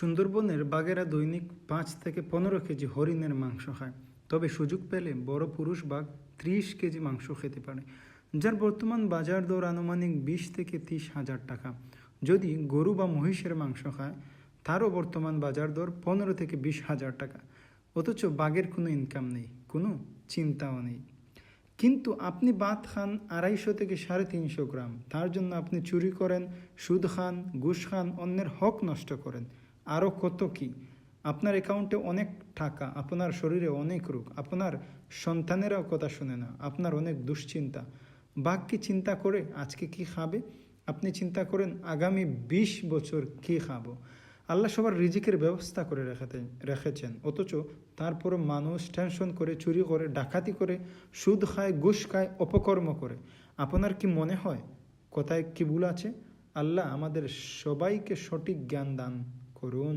সুন্দরবনের বাঘেরা দৈনিক পাঁচ থেকে পনেরো কেজি হরিণের মাংস খায়। তবে সুযোগ পেলে বড় পুরুষ বাঘ ত্রিশ কেজি মাংস খেতে পারে, যার বর্তমান বাজার দর আনুমানিক বিশ থেকে তিরিশ হাজার টাকা। যদি গরু বা মহিষের মাংস খায়, তারও বর্তমান বাজার দর পনেরো থেকে বিশ হাজার টাকা। অথচ বাঘের কোনো ইনকাম নেই, কোনো চিন্তাও নেই। কিন্তু আপনি বাদ খান আড়াইশো থেকে সাড়ে তিনশো গ্রাম, তার জন্য আপনি চুরি করেন, সুদ খান, ঘুষ খান, অন্যের হক নষ্ট করেন। আরও কত কি? আপনার অ্যাকাউন্টে অনেক টাকা, আপনার শরীরে অনেক রোগ, আপনার সন্তানেরাও কথা শুনে না, আপনার অনেক দুশ্চিন্তা। বাঘ কি চিন্তা করে আজকে কি খাবে? আপনি চিন্তা করেন আগামী বিশ বছর কি খাব? আল্লাহ সবার রিজিকের ব্যবস্থা করে রেখেতে, রেখেছেন। অথচ তারপরে মানুষ টেনশন করে, চুরি করে, ডাকাতি করে, সুদ খায়, ঘুষ খায়, অপকর্ম করে। আপনার কি মনে হয়? কোথায় কি ভুল আছে? আল্লাহ আমাদের সবাইকে সঠিক জ্ঞান দান করুন